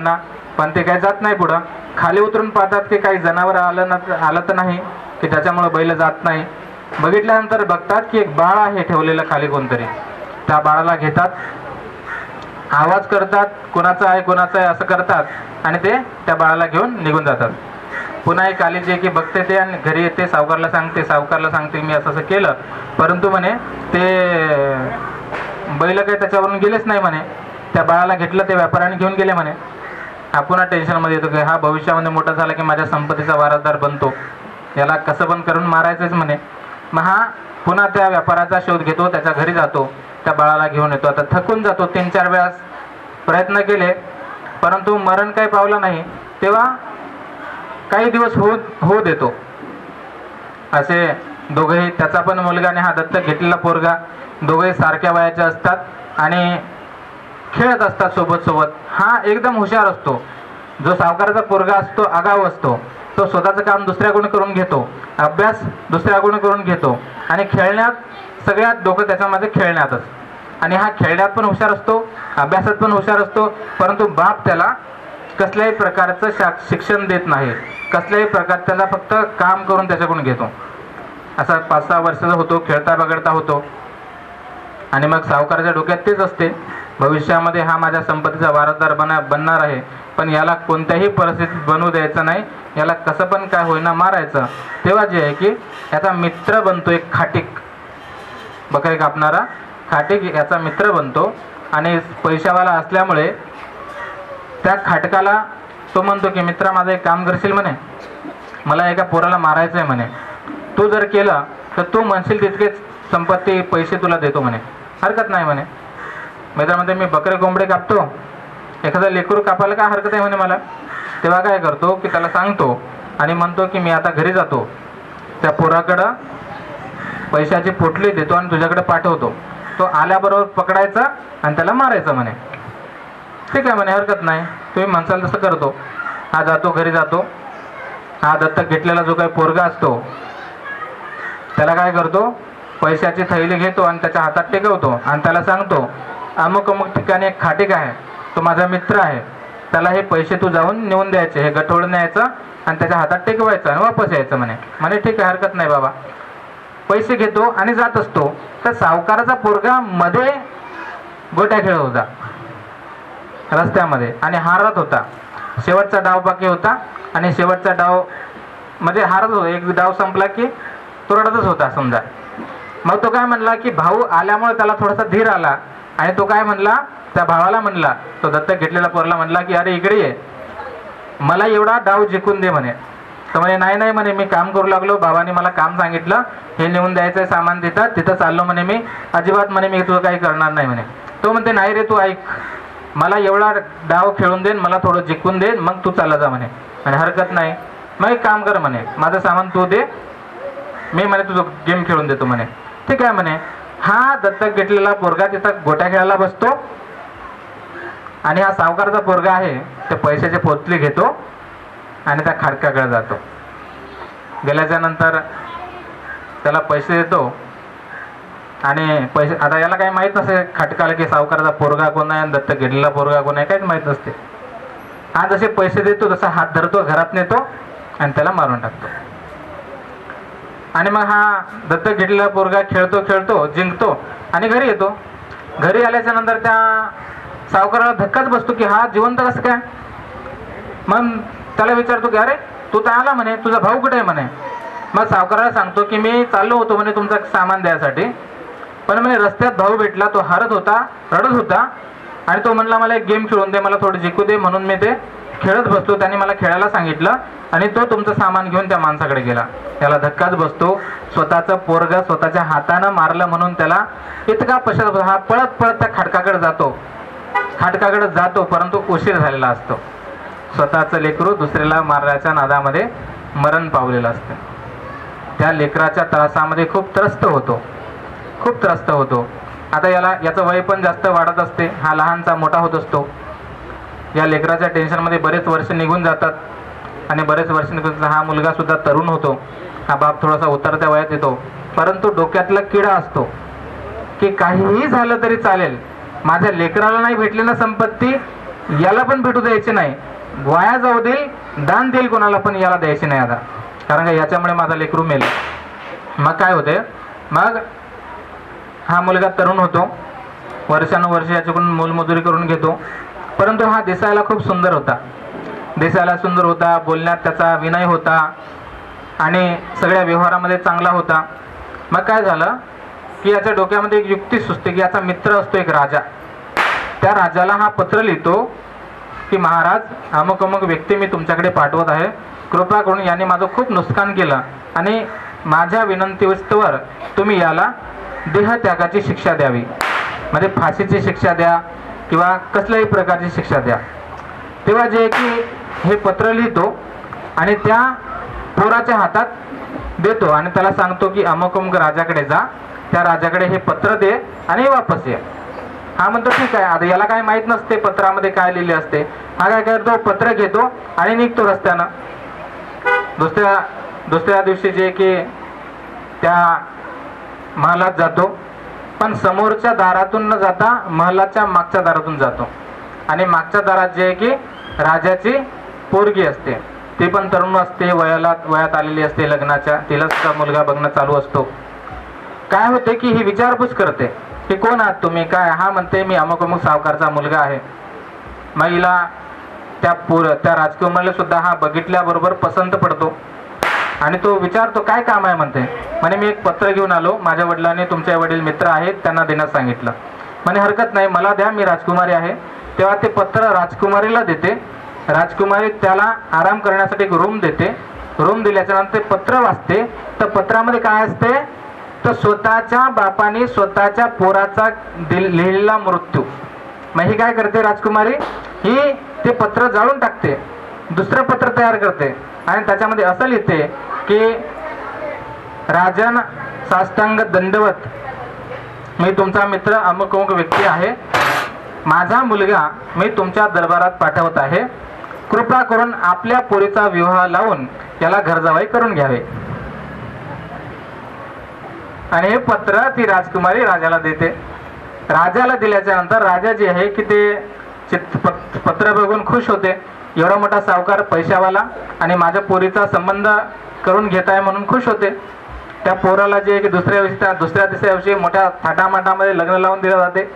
ना पण ते काही जात नाही पुढं. खाली उतरून पाहतात की काही जनावर आलं ना आलं तर नाही की त्याच्यामुळे बैल जात नाही. बघितल्यानंतर बघतात की एक बाळ आहे ठेवलेलं खाली कोणतरी. त्या बाळाला घेतात. आवाज करतात कोणाचा आहे कोणाचा आहे असं करतात. आणि ते त्या बाळाला घेऊन निघून जातात. पुन्हा एक आली जे की बघते ते आणि घरी येते सावकारला सांगते सावकारला सांगते मी असं असं केलं. परंतु म्हणे ते बैल काही त्याच्यावरून गेलेच नाही म्हणे. त्या बाळाला घेतलं ते व्यापाऱ्याने घेऊन गेले म्हणे. हा पुन्हा टेन्शनमध्ये येतो की हा भविष्यामध्ये मोठा झाला की माझ्या संपत्तीचा वारसदार बनतो. याला कसं पण करून मारायचंच म्हणे. मग हा पुन्हा त्या व्यापाराचा शोध घेतो त्याच्या घरी जातो त्या बाळाला घेऊन येतो. आता थकून जातो तीन चार वेळास. प्रयत्न केले परंतु मरण काही पावलं नाही. तेव्हा काही दिवस होऊ होऊ देतो. असे दोघेही त्याचा पण मुलगा आणि हा दत्तक घेतलेला पोरगा दोघेही सारख्या वयाचे असतात. आणि खेळत असतात सोबत सोबत. हा एकदम हुशार असतो. जो सावकाराचा पोरगा असतो आगाव असतो तो स्वतःचं काम दुसऱ्याकडून करून घेतो. अभ्यास दुसऱ्याकडून करून घेतो. आणि खेळण्यात सगळ्यात डोकं त्याच्यामध्ये खेळण्यातच. आणि हा खेळण्यात पण हुशार असतो अभ्यासात पण हुशार असतो परंतु बाप त्याला कसल्याही प्रकारचं शा शिक्षण देत नाही. कसल्याही प्रकार त्याला फक्त काम करून त्याच्याकडून घेतो. असा पाच सहा वर्षाचा होतो खेळता बगडता होतो. आणि मग सावकाराच्या डोक्यात तेच असते भविष्यामध्ये हा माझ्या संपत्तीचा वारसदार बना बनणार आहे. पण याला कोणत्याही परिस्थितीत बनवू द्यायचं नाही. याला कसं पण काय होईना मारायचं. तेव्हा जे आहे की याचा मित्र बनतो एक खाटीक. बकरी कापणारा खाटीक याचा मित्र बनतो. आणि पैशावाला असल्यामुळे त्या खाटकाला तो म्हणतो की मित्रा माझं एक काम करशील म्हणे. मला एका पोराला मारायचं आहे म्हणे. तू जर केलं तर तू म्हणशील तितकेच संपत्ती पैसे तुला देतो म्हणे. हरकत नाही म्हणे. मित्रामध्ये मी बकरे कोंबडे कापतो. एखादा लेकरू कापायला काय हरकत आहे म्हणे मला? तेव्हा काय करतो की त्याला सांगतो आणि म्हणतो की मी आता घरी जातो. त्या पोराकडं पैशाची पोटली देतो आणि तुझ्याकडे पाठवतो. तो आल्याबरोबर पकडायचा आणि त्याला मारायचं म्हणे. ठीक आहे म्हणे हरकत नाही. तुम्ही म्हणसाल तसं करतो. हा जातो घरी जातो. हा दत्तक घेतलेला जो काही पोरगा असतो त्याला काय करतो? पैशाची थैली घेतो आणि त्याच्या हातात टेकवतो आणि त्याला सांगतो अमुक अमुक ठिकाणी एक खाटीक आहे. तो माझा मित्र आहे. त्याला हे पैसे तू जाऊन नेऊन द्यायचे. हे गठोडून न्यायचं आणि त्याच्या हातात टेकवायचं आणि वापस यायचं म्हणे. म्हणे ठीक आहे हरकत नाही बाबा. पैसे घेतो आणि जात असतो. तर सावकाराचा पोरगा मध्ये गोट्या खेळत होता. रस्त्यामध्ये. आणि हारत होता. शेवटचा डाव बाकी होता. आणि शेवटचा डाव म्हणजे हारत होता. एक डाव संपला की तो रडतच होता समजा. मग तो काय म्हणला की भाऊ आल्यामुळे त्याला थोडासा धीर आला. आणि तो काय म्हणला? त्या भावाला म्हणला. तो दत्तक घेतलेला पोरला म्हणला की अरे इकडे ये. मला एवढा डाव जिंकून दे म्हणे. तर म्हणे नाही नाही म्हणे मी काम करू लागलो. भावाने मला काम सांगितलं. हे नेऊन द्यायचं सामान देतात. तिथं चाललो म्हणे मी. अजिबात म्हणे मी तुझं काही करणार नाही म्हणे. तो म्हणते नाही रे तू ऐक. मला एवढा डाव खेळून दे मला थोडं जिंकून दे मग तू चालला जा म्हणे. आणि हरकत नाही. मग एक काम कर म्हणे. माझं सामान तू दे. मी म्हणे तुझं गेम खेळून देतो म्हणे. ठीक आहे म्हणे. हा दत्तक घेतलेला पोरगा तिथं गोट्या खेळायला बसतो. आणि हा सावकारचा पोरगा आहे ते पैशाचे पोतले घेतो आणि त्या खाडकाकडे जातो. गेल्याच्यानंतर त्याला पैसे देतो. आणि पैसे आता याला काही माहीत नसते खाटकाला की सावकाराचा पोरगा कोण आहे आणि दत्तक घेतलेला पोरगा कोण आहे काहीच माहीत नसते. हा जसे पैसे देतो तसा हात धरतो घरात नेतो आणि त्याला मारून टाकतो. आणि मग हा दत्तक घेतलेला पोरगा खेळतो खेळतो जिंकतो आणि घरी येतो. घरी आल्याच्यानंतर त्या सावकाराला धक्काच बसतो की हा जिवंत कसं काय? मग त्याला विचारतो की अरे तू तर आला म्हणे तुझा भाऊ कुठे आहे म्हणे? मग सावकाराला सांगतो की मी चाललो होतो म्हणे तुमचं सामान द्यायसाठी. पण म्हणे रस्त्यात भाऊ भेटला तो हरत होता रडत होता आणि तो म्हणला मला एक गेम खेळून दे मला थोडं जिंकू दे म्हणून मी ते खेळत बसतो त्याने मला खेळायला सांगितलं आणि तो तुमचं सामान घेऊन त्या माणसाकडे गेला. त्याला धक्काच बसतो. स्वतःचं पोरग स्वतःच्या हातानं मारलं म्हणून त्याला इतका पश्चात हा पळत पळत त्या खाटकाकडे जातो. खाटकाकडे जातो परंतु उशीर झालेला असतो. स्वतःचं लेकरू दुसऱ्याला मारण्याच्या नादामध्ये मरण पावलेलं असतं. त्या लेकराच्या त्रासामध्ये खूप त्रस्त होतो. खूप त्रस्त होतो. आता याला याचं वय पण जास्त वाढत असते. हा लहानचा मोठा होत असतो. या लेकराच्या टेन्शनमध्ये बरेच वर्ष निघून जातात. आणि बरेच वर्ष निघून हा मुलगासुद्धा तरुण होतो. हा बाप थोडासा उतरत्या वयात येतो. परंतु डोक्यातला किडा असतो की काहीही झालं तरी चालेल. माझ्या लेकराला नाही भेटली ना संपत्ती याला पण भेटू द्यायची नाही. वाया जाऊ देईल दान देईल कोणाला पण याला द्यायचे नाही आता. कारण का याच्यामुळे माझा लेकरू मेल. मग काय होते मग हा मुलगा तरुण होतो. वर्षानुवर्ष याच्याकडून मोलमजुरी करून घेतो. परंतु हा दिसायला खूप सुंदर होता. दिसायला सुंदर होता बोलण्यात त्याचा विनय होता आणि सगळ्या व्यवहारामध्ये चांगला होता. मग काय झालं की याच्या डोक्यामध्ये एक युक्ती सुचते की याचा मित्र असतो एक राजा. त्या राजाला हा पत्र लिहितो की महाराज अमुक अमुक व्यक्ती मी तुमच्याकडे पाठवत आहे. कृपा करून याने माझं खूप नुकसान केलं आणि माझ्या विनंतीवस्तवर तुम्ही याला देहत्यागाची शिक्षा द्यावी. म्हणजे फाशीची शिक्षा द्या किंवा कसल्याही प्रकारची शिक्षा द्या. तेव्हा जे की हे पत्र लिहितो आणि त्या पोराच्या हातात देतो आणि त्याला सांगतो की अमुक अमुक राजाकडे जा त्या राजाकडे हे पत्र दे आणि वापस ये. हा म्हणतो ठीक आहे आता याला काय माहीत नसते पत्रामध्ये काय लिहिले असते. हा काय करतो पत्र घेतो आणि निघतो रस्त्यानं. दुसऱ्या दुसऱ्या दिवशी जे की त्या महालात जातो. पण समोरच्या दारातून न जाता महलाच्या मागच्या दारातून जातो. आणि मागच्या दारात जे आहे की राजाची पोरगी असते. ती पण तरुण असते वयाला वयात आलेली असते लग्नाच्या. तिला सुद्धा मुलगा बघणं चालू असतो. काय होते की ही विचारपूस करते की कोण आहात तुम्ही? काय? हा म्हणते मी अमुक अमुक सावकारचा मुलगा आहे. महिला त्या पोर त्या राजकुमारला सुद्धा हा बघितल्याबरोबर पसंत पडतो. आणि तो विचारतो काय काम आहे म्हणते? म्हणे मी एक पत्र घेऊन आलो. माझ्या वडिलांनी तुमचे वडील मित्र आहेत त्यांना देण्यास सांगितलं. म्हणे हरकत नाही मला द्या मी राजकुमारी आहे. तेव्हा ते पत्र राजकुमारीला देते. राजकुमारी त्याला आराम करण्यासाठी एक रूम देते. रूम दिल्याच्या नंतर ते पत्र वाचते. तर पत्रामध्ये काय असते? तर स्वतःच्या बापाने स्वतःच्या पोराचा दिल लिहिलेला मृत्यू. मग ही काय करते राजकुमारी? ही ते पत्र जाळून टाकते. दुसरं पत्र तयार करते. आणि त्याच्यामध्ये असं लिहिते की राजन साष्टांग दंडवत. मी तुमचा मित्र अमुक अमुक व्यक्ती आहे. माझा मुलगा मी तुमच्या दरबारात पाठवत आहे. कृपा करून आपल्या पोरीचा विवाह लावून याला घरजावाई करून घ्यावे. आणि हे पत्र ती राजकुमारी राजाला देते. राजाला दिल्याच्या नंतर राजा जे आहे की ते चित पत्र बघून खुश होते. एवढा मोठा सावकार पैशावाला आणि माझ्या पोरीचा संबंध करून घेत आहे म्हणून खुश होते. त्या पोराला जे की दुसऱ्या दिवशी दुसऱ्या तिसऱ्या दिवशी मोठ्या थाटामाटामध्ये लग्न लावून दिलं जाते.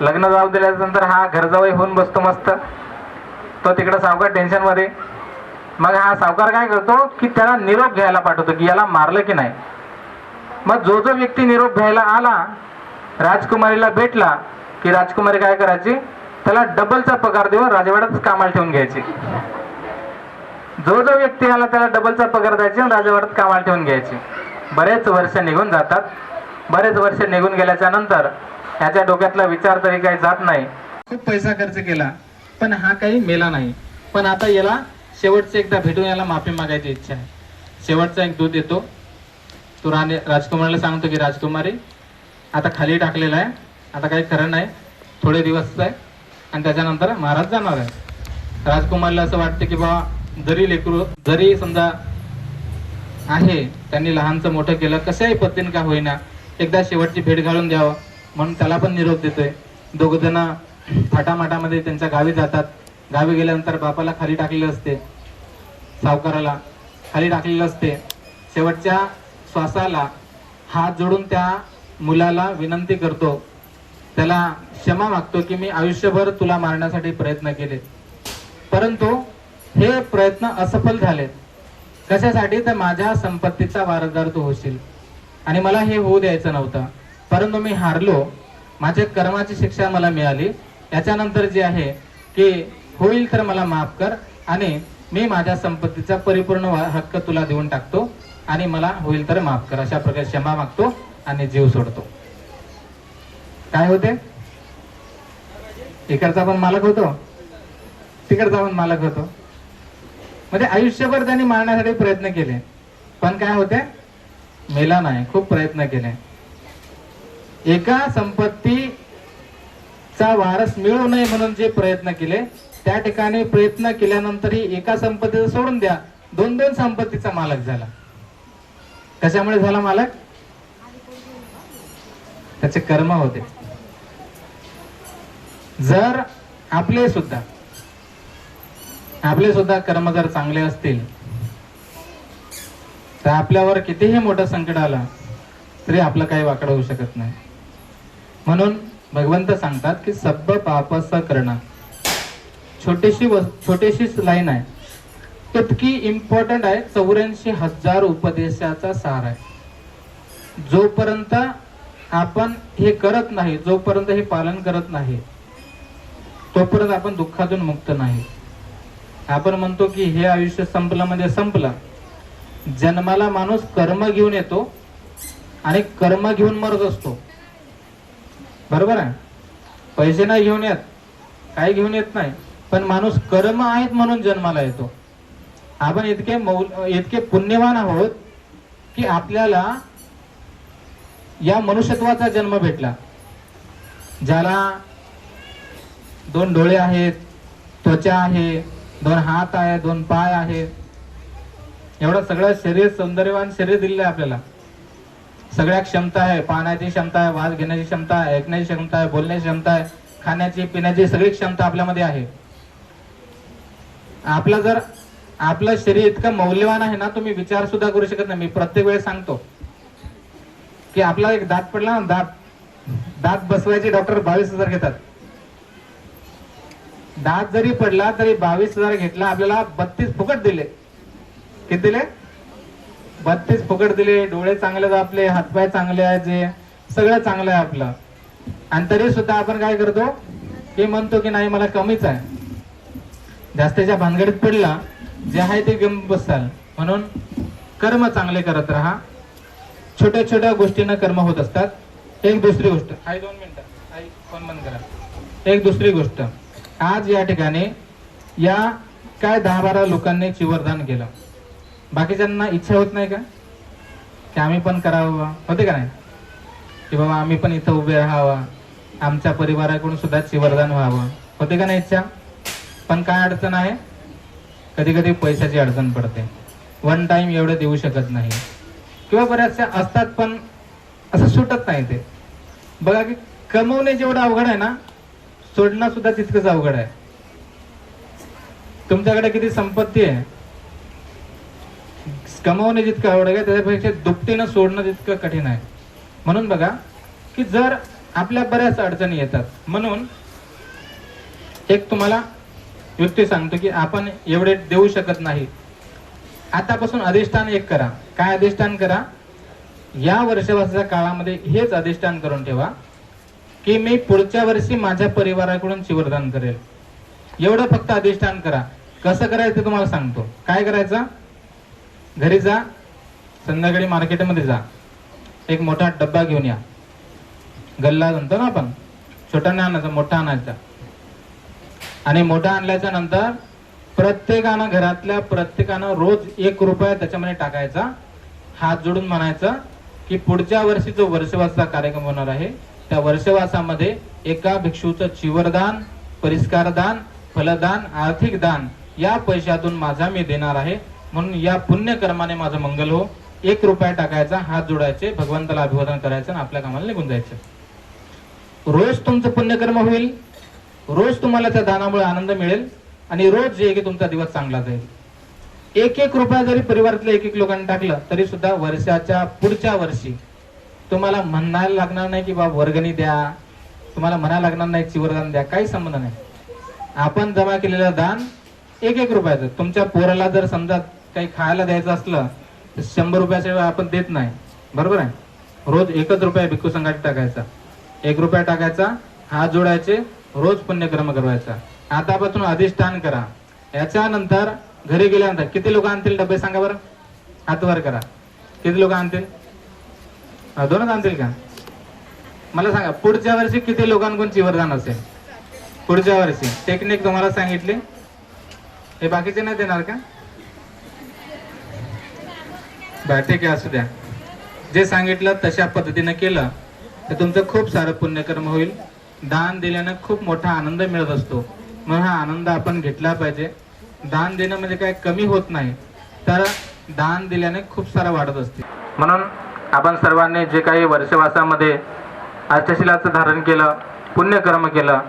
लग्न लावून दिल्यानंतर हा घरजावाई होऊन बसतो मस्त. तो तिकडं सावकार टेन्शनमध्ये. मग हा सावकार काय करतो की त्याला निरोप घ्यायला पाठवतो की याला मारलं की नाही. मग जो जो व्यक्ती निरोप घ्यायला आला राजकुमारीला भेटला की राजकुमारी काय करायची? त्याला डबलचा पगार देऊन राजवाड्यातच कामाला ठेवून घ्यायची. जो जो व्यक्ती आला त्याला डबलचा पगार द्यायची आणि राजवाड्यात कामाला ठेवून घ्यायची. बरेच वर्ष निघून जातात. बरेच वर्ष निघून गेल्याच्यानंतर ह्याच्या डोक्यातला विचार तरी काही जात नाही. खूप पैसा खर्च केला पण हा काही मेला नाही. पण आता याला शेवटचं एकदा भेटून याला माफी मागायची इच्छा आहे. शेवटचा एक दूध येतो तो राणे राजकुमारीला सांगतो की राजकुमारी आता खाली टाकलेला आहे. आता काही खरं नाही. थोडे दिवस आहे. आणि त्याच्यानंतर महाराज जाणार आहे. राजकुमारला असं वाटतं की बाबा जरी लेकरू जरी समजा आहे त्यांनी लहानचं मोठं केलं कशाही पद्धतीने का होईना एकदा शेवटची भेट घालून द्यावं. म्हणून त्याला पण निरोप देतोय. दोघ जण फाटामाटामध्ये त्यांच्या गावी जातात. गावी गेल्यानंतर बापाला खाली टाकलेलं असते. सावकाराला खाली टाकलेलं असते. शेवटच्या श्वासाला हात जोडून त्या मुलाला विनंती करतो. त्याला क्षमा मागतो की मी आयुष्यभर तुला मारण्यासाठी प्रयत्न केले. परंतु हे प्रयत्न असफल झालेत. कशासाठी? तर माझ्या संपत्तीचा वारसदार तू होशील. आणि मला हे होऊ द्यायचं नव्हतं. परंतु मी हारलो. माझ्या कर्माची शिक्षा मला मिळाली. याच्यानंतर जे आहे की होईल तर मला माफ कर आणि मी माझ्या संपत्तीचा परिपूर्ण हक्क तुला देऊन टाकतो आणि मला होईल तर माफ कर. अशा प्रकारे क्षमा मागतो आणि जीव सोडतो. काय होते? इकडचा पण मालक होतो. तिकडचा पण मालक होतो. म्हणजे आयुष्यभर त्यांनी मारण्यासाठी प्रयत्न केले. पण काय होते? मेला नाही. खूप प्रयत्न केले. एका संपत्तीचा वारस मिळू नये म्हणून जे प्रयत्न केले त्या ठिकाणी प्रयत्न केल्यानंतरही एका संपत्तीचं सोडून द्या. दोन दोन संपत्तीचा मालक झाला. कशामुळे झाला मालक? त्याचे कर्म होते. जर आपले सुद्धा आपले सुद्धा कर्म जर चांगले असतील तर आपल्यावर कितीही मोठं संकट आलं तरी आपलं काही वाकडं होऊ शकत नाही. म्हणून भगवंत सांगतात की सब्ब पापस करणं. छोटीशी व छोटीशीच लाईन आहे. इतकी इम्पॉर्टंट आहे चौऱ्याऐंशी हजार उपदेशाचा सार आहे. जोपर्यंत आपण हे करत नाही जोपर्यंत हे पालन करत नाही तोपर्यंत आपण दुःखातून मुक्त नाही. आपण म्हणतो की हे आयुष्य संपलं म्हणजे संपलं. जन्माला माणूस कर्म घेऊन येतो आणि कर्म घेऊन मरत असतो. बरोबर आहे? पैसे नाही घेऊन येत काही घेऊन येत नाही पण माणूस कर्म आहेत म्हणून जन्माला येतो. आपण इतके मौल इतके पुण्यवान आहोत की आपल्याला या मनुष्यत्वाचा जन्म भेटला. ज्याला दोन डोळे आहेत त्वचा आहे दोन हात आहे दोन पाय आहेत. एवढं सगळं शरीर सौंदर्यवान शरीर दिलेलं आहे आपल्याला. सगळ्या क्षमता आहे पाहण्याची क्षमता आहे वास घेण्याची क्षमता आहे ऐकण्याची क्षमता आहे बोलण्याची क्षमता आहे खाण्याची पिण्याची सगळी क्षमता आपल्यामध्ये आहे. आपलं जर आपलं शरीर इतकं मौल्यवान आहे ना तुम्ही विचार सुद्धा करू शकत नाही. मी प्रत्येक वेळेस सांगतो की आपला एक दात पडला ना दात दात बसवायचे डॉक्टर बावीस हजार घेतात. दात जरी पडला तरी बावीस हजार घेतला आपल्याला बत्तीस फुकट दिले. किती दिले? बत्तीस फुकट दिले. डोळे चांगले आपले हातपाय चांगले आहेत जे. सगळं चांगलं आहे आपलं. आणि तरी सुद्धा आपण काय करतो? की म्हणतो की नाही मला कमीच आहे. जास्तीच्या भानगडीत पडला जे आहे ते घेऊन बसाल. म्हणून कर्म चांगले करत राहा. छोट्या छोट्या गोष्टीनं कर्म होत असतात. एक दुसरी गोष्ट. आई दोन मिनिटं. आई फोन बंद करा. एक दुसरी गोष्ट. आज या ठिकाणी या काय दहा बारा लोकांनी चिवरदान केलं. बाकीच्यांना इच्छा होत नाही का? की आम्ही पण करावं होते का नाही? की बाबा आम्ही पण इथं उभे राहावं. आमच्या परिवाराकडून सुद्धा चिवरदान व्हावं. होते का नाही इच्छा? पण काय अडचण आहे? कधी कधी पैशाची अडचण पडते. वन टाइम एवढं देऊ शकत नाही. किंवा बऱ्याचशा असतात पण असं सुटत नाही ते. बघा की कमवणे जेवढं अवघड आहे ना सोडणं सुद्धा तितकंच अवघड आहे. तुमच्याकडे किती संपत्ती आहे? कमवणे जितकं अवघड आहे त्याच्यापेक्षा दुपटीनं सोडणं तितकं कठीण आहे. म्हणून बघा की जर आपल्या बऱ्याच अडचणी येतात म्हणून एक तुम्हाला युक्ती सांगतो की आपण एवढे देऊ शकत नाही. आतापासून अधिष्ठान एक करा. काय अधिष्ठान करा? या वर्षवासाच्या काळामध्ये हेच अधिष्ठान करून ठेवा. की मी पुढच्या वर्षी माझ्या परिवाराकडून शिवरदान करेल. एवढं फक्त अधिष्ठान करा. कसं करायचं ते तुम्हाला सांगतो. काय करायचं? घरी जा. संध्याकाळी मार्केटमध्ये जा. एक मोठा डब्बा घेऊन या. गल्ला म्हणतो ना आपण. छोटा नाही आणायचा मोठा आणायचा. आणि मोठा आणल्याच्या नंतर प्रत्येकानं घरातल्या प्रत्येकानं रोज एक रुपया त्याच्यामध्ये टाकायचा. हात जोडून म्हणायचं की पुढच्या वर्षी जो वर्षवासचा कार्यक्रम होणार आहे त्या वर्षवासामध्ये एका भिक्षूचं चिवरदान परिष्कारदान फलदान आर्थिक दान या पैशातून माझा मी देणार आहे. म्हणून या पुण्यकर्माने माझं मंगल हो. एक रुपया टाकायचा हात जोडायचे भगवंताला अभिवादन करायचं आणि आपल्या कामाला निघून जायचं. रोज तुमचं पुण्यकर्म होईल. रोज तुम्हाला त्या दानामुळे आनंद मिळेल. आणि रोज जे आहे की तुमचा दिवस चांगला जाईल. एक एक रुपया जरी परिवारातल्या एक एक लोकांनी टाकलं तरी सुद्धा वर्षाच्या पुढच्या वर्षी तुम्हाला म्हणायला लागणार नाही की बाबा वर्गणी द्या तुम्हाला म्हणायला लागणार नाही चिवरदान द्या काही संबंध नाही. आपण जमा केलेलं दान एक एक रुपयाचं. तुमच्या पोराला जर समजा काही खायला द्यायचं असलं तर शंभर रुपयाशिवाय आपण देत नाही. बरोबर आहे? रोज एकच रुपया भिक्खू संघात टाकायचा. एक रुपया टाकायचा हात जोडायचे रोज पुण्यक्रम करवायचा. आतापासून अधिष्ठान करा. याच्यानंतर घरी गेल्यानंतर किती लोक आणतील? डबे सांगा बरं. हातवर करा. किती लोक आणतील? हा, दोनच आणतील का? मला सांगा पुढच्या वर्षी किती लोकांकडून चिवरदान असेल? पुढच्या वर्षी. टेक्निक तुम्हाला सांगितली. हे बाकीचे नाही देणार का? बर ठीक आहे असू द्या. जे सांगितलं तशा पद्धतीनं केलं तर तुमचं खूप सारं पुण्यकर्म होईल. दान दिल्यानं खूप मोठा आनंद मिळत असतो. म्हणून हा आनंद आपण घेतला पाहिजे. दान देणं म्हणजे काय? कमी होत नाही. तर दान दिल्याने खूप सारा वाढत असते. म्हणून आपण सर्वांनी जे काही वर्षवासामध्ये अष्टशिलाचं धारण केलं पुण्यकर्म केलं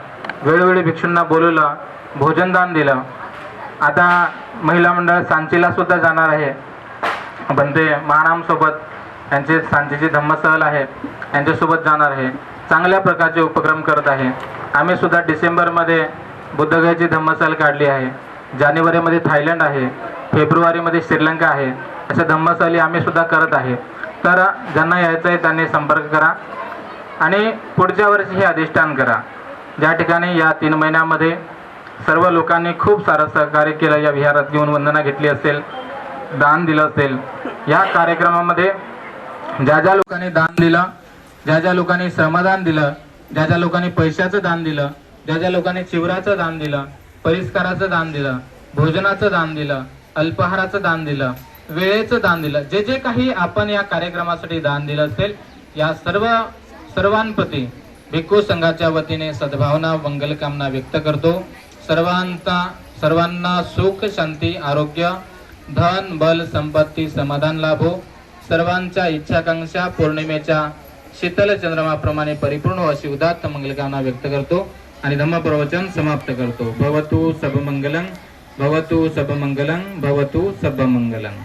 वेळोवेळी भिक्षूंना बोलवलं भोजनदान दिलं. आता महिला मंडळ सांचीला सुद्धा जाणार आहे. बंदे महारामसोबत यांचे त्यांचे सांचीचे धम्मसहल आहे. यांच्यासोबत जाणार आहे. चांगल्या प्रकारचे उपक्रम करत आहे. आम्ही सुद्धा डिसेंबरमध्ये बुद्धगयाची धम्मसहल काढली आहे. जानेवारीमध्ये थायलंड आहे फेब्रुवारीमध्ये श्रीलंका आहे अशा धम्मसाली आम्ही सुद्धा करत आहे. तर ज्यांना यायचं आहे त्यांनी संपर्क करा आणि पुढच्या वर्षी हे अधिष्ठान करा. ज्या ठिकाणी या तीन महिन्यामध्ये सर्व लोकांनी खूप सारं सहकार्य केलं या विहारात घेऊन वंदना घेतली असेल दान दिलं असेल. या कार्यक्रमामध्ये ज्या ज्या लोकांनी दान दिलं ज्या ज्या लोकांनी श्रमदान दिलं ज्या ज्या लोकांनी पैशाचं दान दिलं ज्या ज्या लोकांनी चिवराचं दान दिलं परिष्काराचं दान दिलं भोजनाचं दान दिलं अल्पाहाराचं दान दिलं वेळेचं दान दिलं जे जे काही आपण या कार्यक्रमासाठी दान दिलं असेल या सर्व सर्वांप्रती भिक्खू संघाच्या वतीने सद्भावना मंगलकामना व्यक्त करतो. सर्वांचा सर्वांना सुख शांती आरोग्य धन बल संपत्ती समाधान लाभो. सर्वांच्या इच्छाकांक्षा पौर्णिमेच्या शीतल चंद्रमाप्रमाणे परिपूर्ण हो अशी उदात्त मंगलकामना व्यक्त करतो. आणि धम्म प्रवचन समाप्त करतो. भवतु सबमंगलम भवतु सबमंगलम भवतु सबमंगलम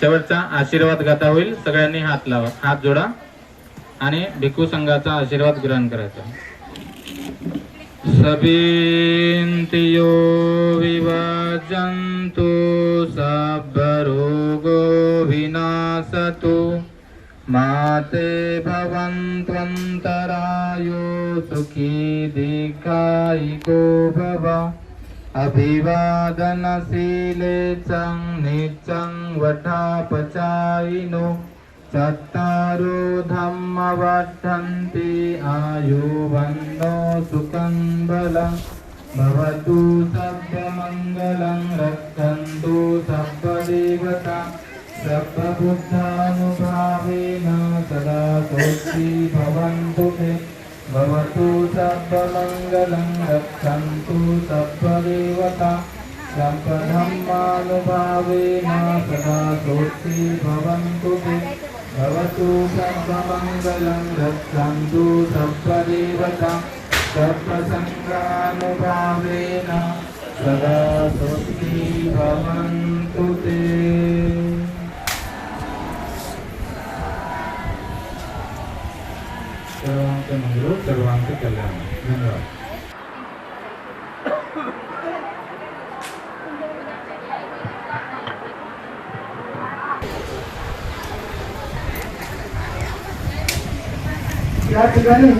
शेवटचा आशीर्वाद गाता होईल. सगळ्यांनी हात लावा. हात जोडा आणि भिक्खू संघाचा आशीर्वाद ग्रहण करायचा. सबिंतियो सब रोगो विनाशतु। माते भवन्त्वन्तरायो सुखी दीर्घायिको भव। अभिवादनशीले चं निचं वठापचायिनो चत्तारो धम्मवर्धन्ति आयुवन्नो सुखं बलं। भवतु सर्वमङ्गलं रक्षन्तु सर्वदेवता सर्वबुद्धानुभावेन सदा सोऽस्ति भवन्तु ते। भवतु सर्वमङ्गलं रक्षन्तु सर्वदेवता सर्वधर्मानुभावेन सदा सोऽस्ति भवन्तु ते। भवतु सर्वमङ्गलं रक्षन्तु सर्वदेवता सर्वसङ्गानुभावेन सदा स्वस्ति भवन्तु ते सर्वांचे मंगल सर्वांचे कल्याण धन्यवाद या ठिकाणी.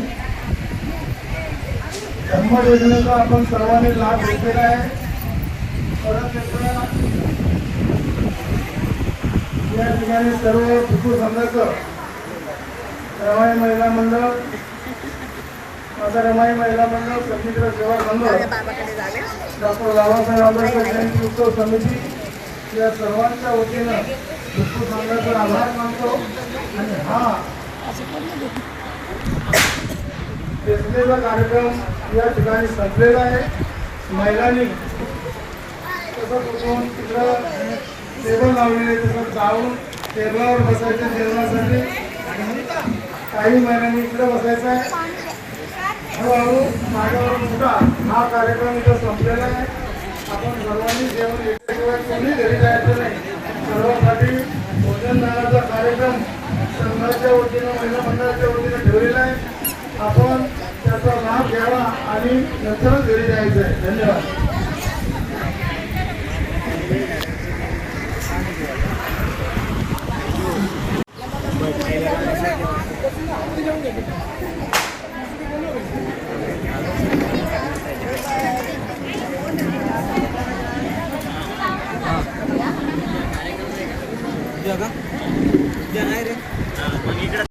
धर्म योजनेचा आपण सर्वांनी लाभ घेतलेला आहे. परत एकदा या ठिकाणी सर्व कुटुंब संघाचं रमाई महिला मंडळ माझा रमाई महिला मंडळ समित्र सेवा मंडळ डॉक्टर बाबासाहेब आंबेडकर जयंती उत्सव समिती या सर्वांच्या वतीनं कुटुंब संघाचा आभार मानतो. आणि हा वेचलेला कार्यक्रम या ठिकाणी संपलेला आहे. महिलांनी तसं बसून तिकडं टेबल लावलेले तसं जाऊन टेबलावर बसायचं जेवणासाठी. काही महिलांनी इकडं बसायचं आहे. हळूहळू माझ्यावर मोठा हा कार्यक्रम इथं संपलेला आहे. आपण सर्वांनी जेवण घेतल्याशिवाय कोणी घरी जायचं नाही सर्वांसाठी भोजनदानाचा कार्यक्रम संघाच्या वतीनं महिला मंडळाच्या वतीनं ठेवलेला आहे आपण त्याचा लाभ घ्यावा आणि नंतरच घरी जायचं आहे धन्यवाद जगह